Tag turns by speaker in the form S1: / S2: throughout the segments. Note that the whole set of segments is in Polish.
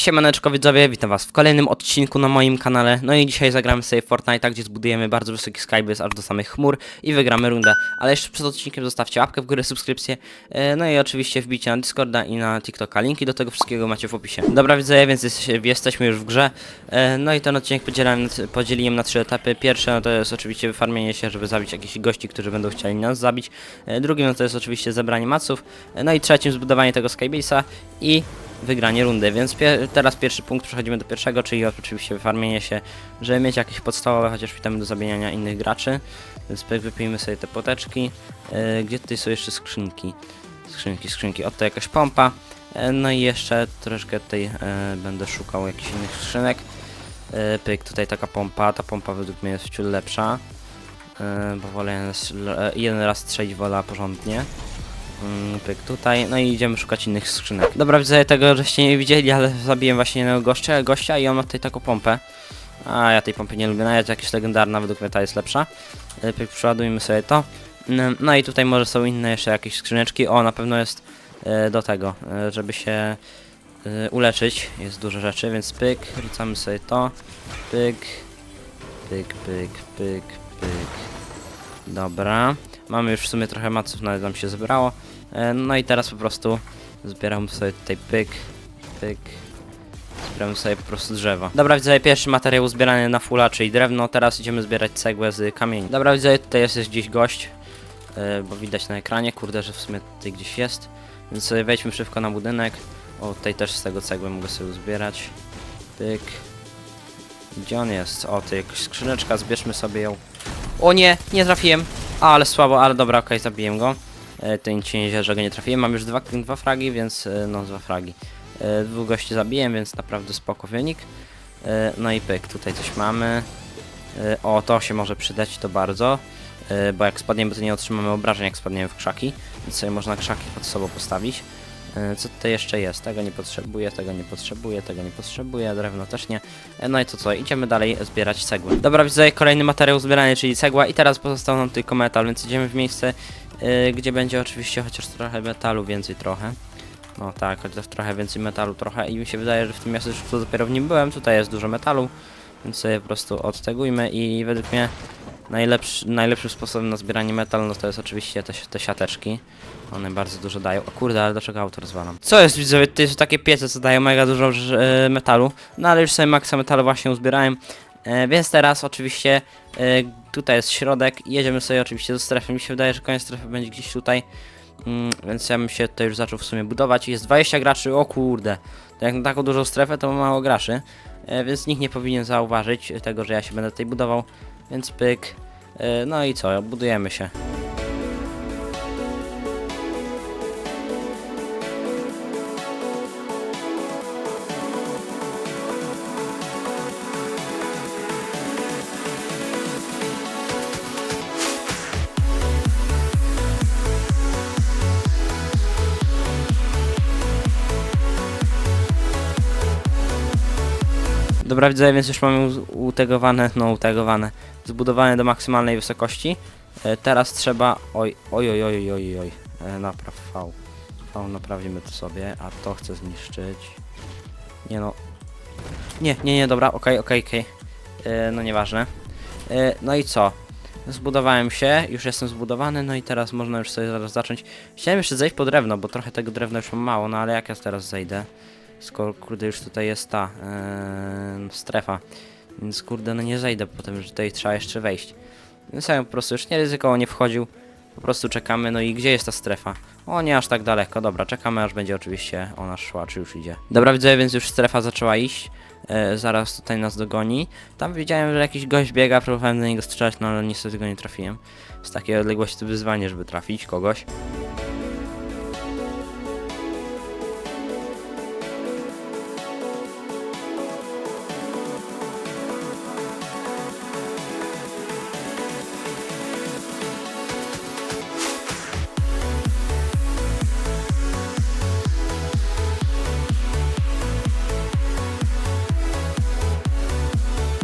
S1: Siemaneczko widzowie, witam was w kolejnym odcinku na moim kanale. No i dzisiaj zagramy sobie Fortnite, gdzie zbudujemy bardzo wysoki skybase aż do samych chmur i wygramy rundę. Ale jeszcze przed odcinkiem zostawcie łapkę w górę, subskrypcję, e, no i oczywiście wbicie na Discorda i na TikToka. Linki do tego wszystkiego macie w opisie. Dobra widzowie, więc jest, jesteśmy już w grze. E, No i ten odcinek podzielałem, podzieliłem na trzy etapy. Pierwsze no to jest oczywiście wyfarmienie się, żeby zabić jakichś gości, którzy będą chcieli nas zabić. E, Drugim no to jest oczywiście zebranie maców. No i trzecim zbudowanie tego skybase'a i wygranie rundy, więc teraz pierwszy punkt, przechodzimy do pierwszego, czyli oczywiście wyfarmienie się, żeby mieć jakieś podstawowe chociaż witamy do zabijania innych graczy, więc wypijmy sobie te poteczki, e, gdzie tutaj są jeszcze skrzynki, skrzynki, skrzynki, oto jakaś pompa, e, no i jeszcze troszkę tutaj e, będę szukał jakichś innych skrzynek, e, pyk, tutaj taka pompa, ta pompa według mnie jest wciul lepsza, e, bo wolę jeden raz- strzelić wola porządnie, Pyk tutaj, no i idziemy szukać innych skrzynek. Dobra, widzę tego, żeście nie widzieli, ale zabiłem właśnie jednego gościa, gościa i on ma tutaj taką pompę. A ja tej pompy nie lubię, nawet jakaś legendarna, według mnie ta jest lepsza. E, Pyk, przeładujmy sobie to. Mm, No i tutaj może są inne jeszcze jakieś skrzyneczki. O, na pewno jest e, do tego, e, żeby się uleczyć. Jest dużo rzeczy, więc pyk, rzucamy sobie to. Pyk, pyk, pyk, pyk, pyk. Dobra. Mamy już w sumie trochę maców, nawet nam się zebrało. E, No i teraz po prostu zbieram sobie tutaj pyk, pyk. Zbieram sobie po prostu drzewa. Dobra, widzę pierwszy materiał zbierany na fulla, czyli drewno. Teraz idziemy zbierać cegłę z kamieni. Dobra, widzę tutaj jest gdzieś gość, e, bo widać na ekranie, kurde, że w sumie tutaj gdzieś jest. Więc sobie wejdźmy szybko na budynek. O, tutaj też z tego cegłę mogę sobie uzbierać. Pyk. Gdzie on jest? O, to jakaś skrzyneczka, zbierzmy sobie ją. O nie, nie trafiłem. A, ale słabo, ale dobra, okej, zabiłem go. E, nie dzieje, że go nie trafiłem. Mam już dwa, dwa fragi, więc e, no dwa fragi. E, dwóch gości zabiłem, więc naprawdę spoko wynik. No i pyk, tutaj coś mamy. O, to się może przydać, to bardzo. Bo jak spadniemy, to nie otrzymamy obrażeń, jak spadniemy w krzaki. Więc sobie można krzaki pod sobą postawić. Co tutaj jeszcze jest? Tego nie potrzebuję, tego nie potrzebuję, tego nie potrzebuję, drewno też nie. No i to co, idziemy dalej zbierać cegły. Dobra, widzę kolejny materiał zbierany, czyli cegła i teraz pozostał nam tylko metal, więc idziemy w miejsce, e, gdzie będzie oczywiście chociaż trochę metalu, więcej trochę. No tak, chociaż trochę więcej metalu trochę i mi się wydaje, że w tym miasteczku dopiero w nim byłem, tutaj jest dużo metalu, więc sobie po prostu odtegujmy i według mnie najlepszy, najlepszym sposobem na zbieranie metalu no to jest oczywiście te, te siateczki. One bardzo dużo dają. O kurde, ale dlaczego auto rozwalam? Co jest widzowie? To są takie piece, co dają mega dużo e, metalu. No ale już sobie maksa metalu właśnie uzbierałem. E, więc teraz oczywiście e, tutaj jest środek i jedziemy sobie oczywiście do strefy. Mi się wydaje, że koniec strefy będzie gdzieś tutaj. Mm, więc ja bym się tutaj już zaczął w sumie budować. Jest 20 graczy, o kurde. To jak na taką dużą strefę to mało graczy. E, więc nikt nie powinien zauważyć tego, że ja się będę tutaj budował. Więc pyk. E, no i co, budujemy się. Dobra, widzę, więc już mamy utegowane, no utegowane, zbudowane do maksymalnej wysokości. E, teraz trzeba, oj, oj, oj, oj, oj, oj, e, napraw V. V naprawimy to sobie, a to chcę zniszczyć. Nie no. Nie, nie, nie, dobra, okej, okej, okej. E, No nieważne. No i co? Zbudowałem się, już jestem zbudowany, no i teraz można już sobie zaraz zacząć. Chciałem jeszcze zejść po drewno, bo trochę tego drewna już mam mało, no ale jak ja teraz zejdę? Skoro kurde już tutaj jest ta em, strefa. Więc kurde no nie zejdę potem, że tutaj trzeba jeszcze wejść. Więc ja po prostu już nie ryzykowo nie wchodził. Po prostu czekamy, no i gdzie jest ta strefa? O, nie aż tak daleko, dobra, czekamy aż będzie oczywiście ona szła, czy już idzie. Dobra, widzę, więc już strefa zaczęła iść. E, zaraz tutaj nas dogoni. Tam widziałem, że jakiś gość biega, próbowałem do niego strzelać, no ale niestety go nie trafiłem. Z takiej odległości to wyzwanie, żeby trafić kogoś.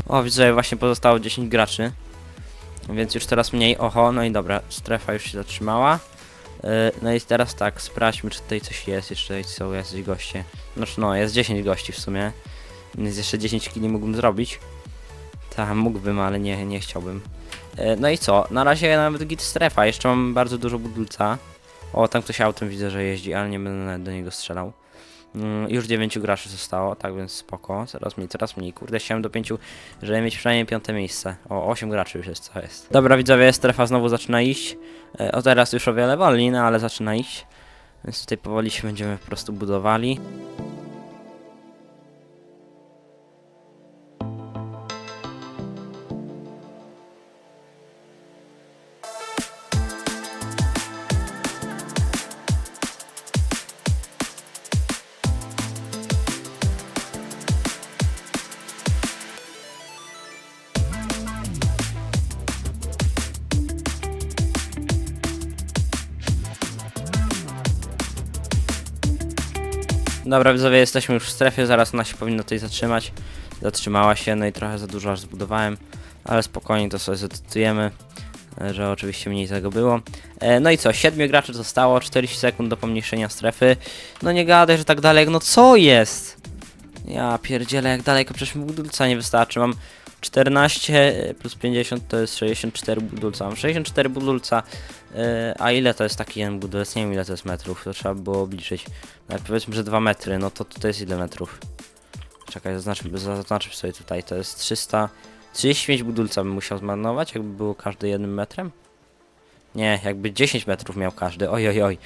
S1: O, widzę, właśnie pozostało 10 graczy. Więc już teraz mniej. Oho, no i dobra, strefa już się zatrzymała. E, no i teraz tak, sprawdźmy, czy tutaj coś jest, jeszcze tutaj są jacyś goście. Znaczy, no, jest 10 gości w sumie. Więc jeszcze 10 kili mógłbym zrobić. Tak, mógłbym, ale nie, nie chciałbym. E, No i co? Na razie nawet git strefa, jeszcze mam bardzo dużo budulca. O, tam ktoś autem widzę, że jeździ, ale nie będę do niego strzelał. Mm, Już 9 graczy zostało, tak więc spoko. Coraz mniej, coraz mniej. Kurde, chciałem do 5, żeby mieć przynajmniej piąte miejsce. O, 8 graczy już jest, co jest. Dobra, widzowie, strefa znowu zaczyna iść. E, O, teraz już o wiele wolniej, no ale zaczyna iść. Więc tutaj powoli się będziemy po prostu budowali. Dobra, widzowie, jesteśmy już w strefie, zaraz ona się powinna tutaj zatrzymać. Zatrzymała się, no i trochę za dużo aż zbudowałem, ale spokojnie to sobie zacytujemy, e, że oczywiście mniej tego było. E, No i co, 7 graczy zostało, 40 sekund do pomniejszenia strefy. No nie gadaj, że tak dalej, no co jest? Ja pierdzielę, jak daleko, przecież mi budulca nie wystarczy, mam 14 plus 50 to jest 64 budulca, mam 64 budulca, e, a ile to jest taki jeden budulec? Nie wiem ile to jest metrów, to trzeba było obliczyć. Ale powiedzmy, że 2 metry, no to tutaj jest ile metrów? Czekaj, zaznaczmy, zaznaczmy sobie tutaj, to jest 300... 35 budulca bym musiał zmarnować, jakby było każdy jednym metrem? Nie, jakby 10 metrów miał każdy, oj oj oj.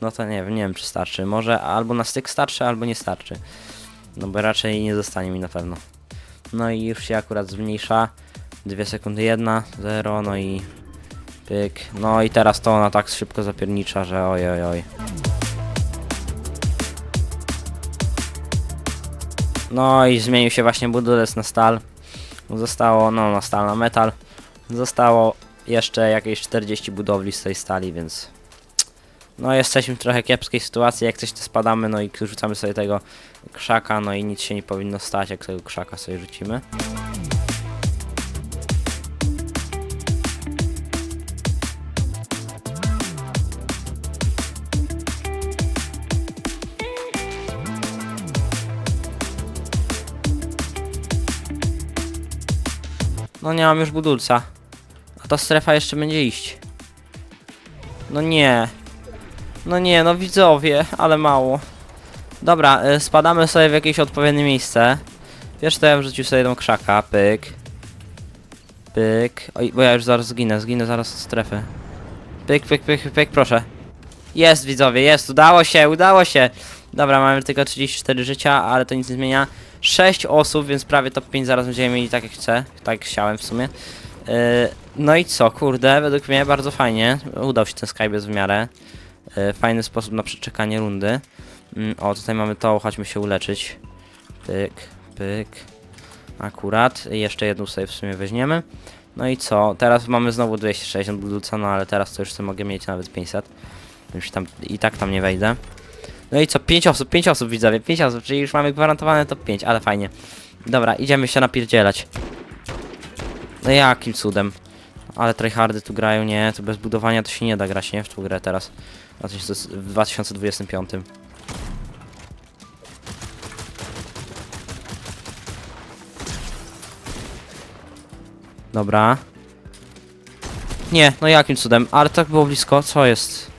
S1: No to nie wiem, nie wiem czy starczy. Może albo na styk starczy, albo nie starczy. No bo raczej nie zostanie mi na pewno. No i już się akurat zmniejsza. 2 sekundy 1, 0, no i pyk. No i teraz to ona tak szybko zapiernicza, że oj oj oj. No i zmienił się właśnie budulec na stal. Zostało, no na stal, na metal. Zostało jeszcze jakieś 40 budowli z tej stali, więc... No jesteśmy w trochę kiepskiej sytuacji, jak coś to spadamy, no i rzucamy sobie tego krzaka, no i nic się nie powinno stać, jak tego krzaka sobie rzucimy. No nie mam już budulca. A ta strefa jeszcze będzie iść. No nie. No nie, no widzowie, ale mało. Dobra, y, spadamy sobie w jakieś odpowiednie miejsce. Wiesz to ja bym rzucił sobie tą krzaka, pyk. Pyk. Oj, bo ja już zaraz zginę, zginę zaraz od strefy. Pyk, pyk, pyk, pyk, proszę. Jest widzowie, jest, udało się, udało się. Dobra, mamy tylko 34 życia, ale to nic nie zmienia. 6 osób, więc prawie top 5 zaraz będziemy mieli tak jak chcę. Tak chciałem w sumie. Yy, no i co, kurde, według mnie bardzo fajnie. Udał się ten Skybase w miarę. Yy, fajny sposób na przeczekanie rundy. Mm, o, tutaj mamy to, chodźmy się uleczyć. Pyk, pyk. Akurat. Jeszcze jedną sobie w sumie weźmiemy. No i co? Teraz mamy znowu 260 budulca, no ale teraz to już sobie mogę mieć nawet 500. Już tam, I tak tam nie wejdę. No i co? 5 osób, 5 osób widzowie, 5 osób, czyli już mamy gwarantowane top 5, ale fajnie. Dobra, idziemy się napierdzielać. No jakim cudem? Ale tryhardy tu grają, nie, tu bez budowania to się nie da grać, nie? W tą grę teraz. To w 2025. Dobra. Nie, no jakim cudem? Ale tak było blisko, co jest?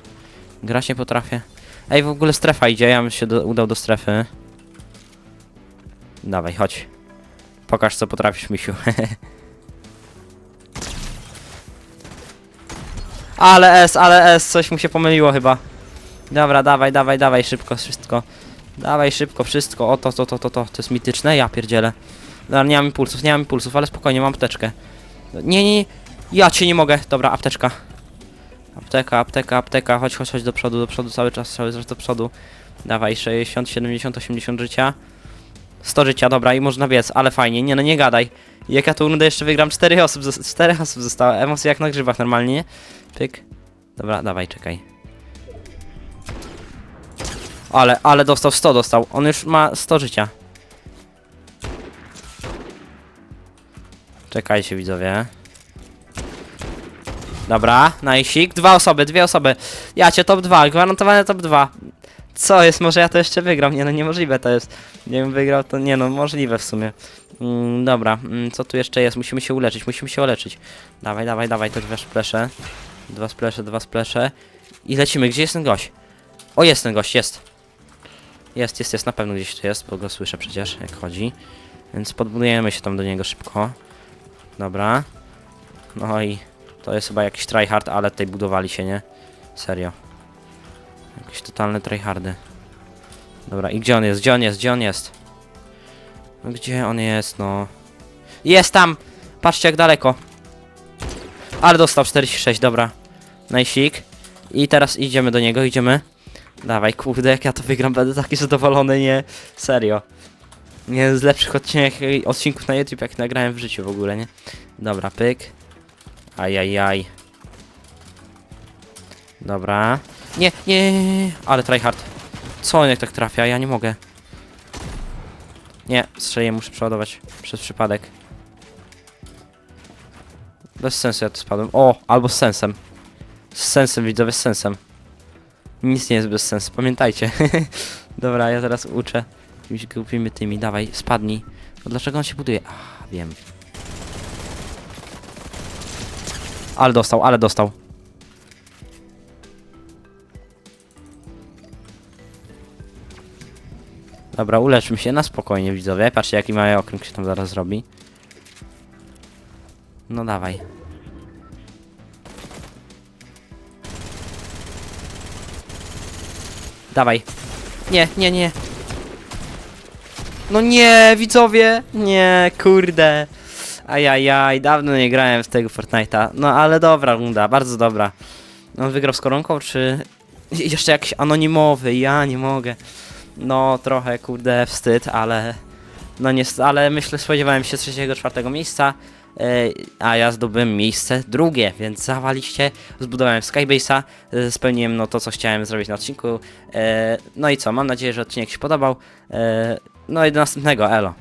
S1: Grać nie potrafię. Ej, w ogóle strefa idzie, ja bym się do, udał do strefy. Dawaj, chodź. Pokaż co potrafisz, misiu. ale S, ale S, coś mu się pomyliło chyba. Dobra, dawaj, dawaj, dawaj, szybko, wszystko. Dawaj, szybko, wszystko. O, to, to, to, to, to, to jest mityczne, ja pierdzielę. Dobra, nie mam impulsów, nie mam impulsów, ale spokojnie, mam apteczkę. Nie, nie, ja cię nie mogę. Dobra, apteczka. Apteka, apteka, apteka, chodź, chodź, chodź do przodu, do przodu, cały czas, cały czas do przodu. Dawaj, 60, 70, 80 życia. 100 życia, dobra, i można biec, ale fajnie, nie no, nie gadaj. Jak ja tą rundę jeszcze wygram, 4 osób, zos- 4 osób zostało, emocje jak na grzybach normalnie, nie? Pyk. Dobra, dawaj, czekaj. Ale, ale dostał, 100 dostał, on już ma 100 życia. Czekajcie widzowie. Dobra, najsik. Dwa osoby, dwie osoby. Ja cię top 2, gwarantowane top 2. Co jest? Może ja to jeszcze wygram? Nie no, niemożliwe to jest. Nie wiem, wygrał to. Nie no, możliwe w sumie. Mm, dobra, mm, co tu jeszcze jest? Musimy się uleczyć, musimy się uleczyć. Dawaj, dawaj, dawaj, te dwa splesze. Dwa splesze, dwa splesze. I lecimy. Gdzie jest ten gość? O, jest ten gość, jest. Jest, jest, jest, na pewno gdzieś tu jest, bo go słyszę przecież, jak chodzi. Więc podbudujemy się tam do niego szybko. Dobra. No i to jest chyba jakiś tryhard, ale tutaj budowali się, nie? Serio. Jakieś totalne tryhardy. Dobra, i gdzie on jest? Gdzie on jest? Gdzie on jest? Gdzie on jest, no? Jest tam! Patrzcie jak daleko. Ale dostał 46, dobra. Najsik. I teraz idziemy do niego, idziemy. Dawaj, kurde, jak ja to wygram, będę taki zadowolony, nie? Serio. Nie z lepszych odcinek, odcinków na YouTube, jak nagrałem w życiu w ogóle, nie? Dobra, pyk. Ajajaj. Dobra. Nie, nie, ale tryhard. Co on jak tak trafia? Ja nie mogę. Nie, strzeliłem, muszę przeładować przez przypadek. Bez sensu ja tu spadłem. O, albo z sensem. Z sensem, widzowie, z sensem. Nic nie jest bez sensu, pamiętajcie. Dobra, ja teraz uczę. Jakimiś głupimi tymi, dawaj, spadnij. No dlaczego on się buduje? A, wiem. Ale dostał, ale dostał. Dobra, uleczmy się na spokojnie, widzowie. Patrzcie, jaki mały okręg się tam zaraz zrobi. No dawaj. Dawaj. Nie, nie, nie. No nie, widzowie! Nie, kurde. Ajajaj, dawno nie grałem w tego Fortnite'a. No ale dobra runda, bardzo dobra. On wygrał z koronką, czy... Jeszcze jakiś anonimowy, ja nie mogę. No, trochę, kurde, wstyd, ale... No nie, ale myślę, spodziewałem się trzeciego, czwartego miejsca. e, A ja zdobyłem miejsce drugie, więc zawaliście. Zbudowałem Skybase'a, e, spełniłem no to, co chciałem zrobić na odcinku. E, No i co, mam nadzieję, że odcinek się podobał. E, No i do następnego, elo.